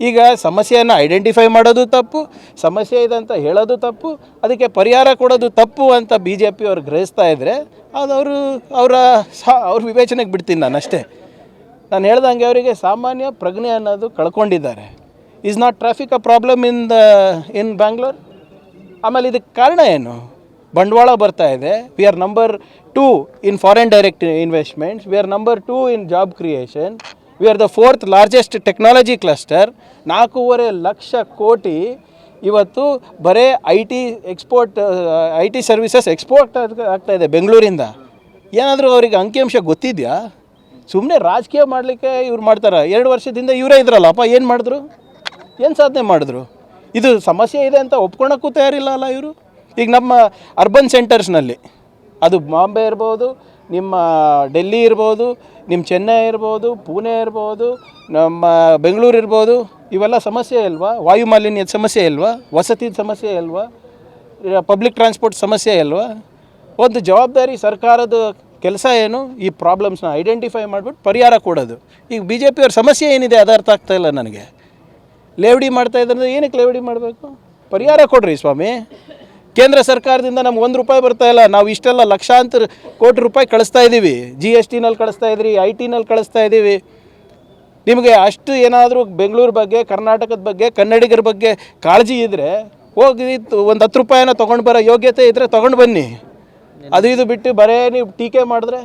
ಈಗ ಸಮಸ್ಯೆಯನ್ನು ಐಡೆಂಟಿಫೈ ಮಾಡೋದು ತಪ್ಪು, ಸಮಸ್ಯೆ ಇದೆ ಅಂತ ಹೇಳೋದು ತಪ್ಪು, ಅದಕ್ಕೆ ಪರಿಹಾರ ಕೊಡೋದು ತಪ್ಪು ಅಂತ ಬಿ ಜೆ ಪಿ ಅವ್ರು ಗ್ರಹಿಸ್ತಾ ಇದ್ದರೆ ಅದು ಅವರು, ಅವರ ಸಾ, ಅವ್ರ ವಿವೇಚನೆಗೆ ಬಿಡ್ತೀನಿ ನಾನು ಅಷ್ಟೇ. ನಾನು ಹೇಳ್ದಂಗೆ ಅವರಿಗೆ ಸಾಮಾನ್ಯ ಪ್ರಜ್ಞೆ ಅನ್ನೋದು ಕಳ್ಕೊಂಡಿದ್ದಾರೆ. Is not traffic a problem in the in Bangalore ಆಮೇಲೆ ಇದಕ್ಕೆ ಕಾರಣ ಏನು? ಬಂಡವಾಳ ಬರ್ತಾ ಇದೆ. We are number two in foreign direct investments we are number two in job creation we are the fourth largest technology cluster ನಾಲ್ಕೂವರೆ ಲಕ್ಷ ಕೋಟಿ ಇವತ್ತು ಬರೇ I T export I T services export ಆಗ್ತಾ ಇದೆ ಬೆಂಗಳೂರಿಂದ. ಏನಾದರೂ ಅವರಿಗೆ ಅಂಕಿಅಂಶ ಗೊತ್ತಿದೆಯಾ? ಸುಮ್ಮನೆ ರಾಜಕೀಯ ಮಾಡಲಿಕ್ಕೆ ಇವ್ರು ಮಾಡ್ತಾರೆ. ಎರಡು ವರ್ಷದಿಂದ ಇವರೇ ಇದ್ರಲ್ಲಪ್ಪ ಏನು ಮಾಡಿದ್ರು? ಏನು ಸಾಧನೆ ಮಾಡಿದ್ರು? ಇದು ಸಮಸ್ಯೆ ಇದೆ ಅಂತ ಒಪ್ಕೊಳಕ್ಕೂ ತಯಾರಿಲ್ಲ ಅಲ್ಲ ಇವರು? ಈಗ ನಮ್ಮ ಅರ್ಬನ್ ಸೆಂಟರ್ಸ್ನಲ್ಲಿ ಅದು ಬಾಂಬೆ ಇರ್ಬೋದು, ನಿಮ್ಮ ಡೆಲ್ಲಿ ಇರ್ಬೋದು, ನಿಮ್ಮ ಚೆನ್ನೈ ಇರ್ಬೋದು, ಪುಣೆ ಇರ್ಬೋದು, ನಮ್ಮ ಬೆಂಗಳೂರು ಇರ್ಬೋದು, ಇವೆಲ್ಲ ಸಮಸ್ಯೆ ಅಲ್ವಾ ವಾಯು ಮಾಲಿನ್ಯದ ಸಮಸ್ಯೆ ಅಲ್ವಾ ವಸತಿ ಸಮಸ್ಯೆ ಅಲ್ವಾ ಪಬ್ಲಿಕ್ ಟ್ರಾನ್ಸ್ಪೋರ್ಟ್ ಸಮಸ್ಯೆ ಅಲ್ವಾ ಒಂದು ಜವಾಬ್ದಾರಿ ಸರ್ಕಾರದ ಕೆಲಸ ಏನು? ಈ ಪ್ರಾಬ್ಲಮ್ಸ್ನ ಐಡೆಂಟಿಫೈ ಮಾಡಿಬಿಟ್ಟು ಪರಿಹಾರ ಕೊಡೋದು. ಈಗ ಬಿ ಜೆ ಪಿಯವ್ರ ಸಮಸ್ಯೆ ಏನಿದೆ ಅದು ಅರ್ಥ ಆಗ್ತಾಯಿಲ್ಲ ನನಗೆ. ಲೇವಡಿ ಮಾಡ್ತಾ ಇದ್ರೆ ಏನಕ್ಕೆ ಲೇವಡಿ ಮಾಡಬೇಕು? ಪರಿಹಾರ ಕೊಡ್ರಿ ಸ್ವಾಮಿ. ಕೇಂದ್ರ ಸರ್ಕಾರದಿಂದ ನಮ್ಗೆ ಒಂದು ರೂಪಾಯಿ ಬರ್ತಾ ಇಲ್ಲ. ನಾವು ಇಷ್ಟೆಲ್ಲ ಲಕ್ಷಾಂತರ ಕೋಟಿ ರೂಪಾಯಿ ಕಳಿಸ್ತಾ ಇದ್ದೀವಿ ಜಿ ಎಸ್ ಟಿನಲ್ಲಿ ಕಳಿಸ್ತಾ ಇದ್ರಿ ಐ ಟಿನಲ್ಲಿ ಕಳಿಸ್ತಾ ಇದ್ದೀವಿ ನಿಮಗೆ ಅಷ್ಟು ಏನಾದರೂ ಬೆಂಗಳೂರು ಬಗ್ಗೆ, ಕರ್ನಾಟಕದ ಬಗ್ಗೆ, ಕನ್ನಡಿಗರ ಬಗ್ಗೆ ಕಾಳಜಿ ಇದ್ದರೆ ಹೋಗಿ ಒಂದು ಹತ್ತು ರೂಪಾಯಿನ ತೊಗೊಂಡು ಬರೋ ಯೋಗ್ಯತೆ ಇದ್ದರೆ ತೊಗೊಂಡು ಬನ್ನಿ. ಅದು ಇದು ಬಿಟ್ಟು ಬರೇ ನೀವು ಟೀಕೆ ಮಾಡಿದ್ರೆ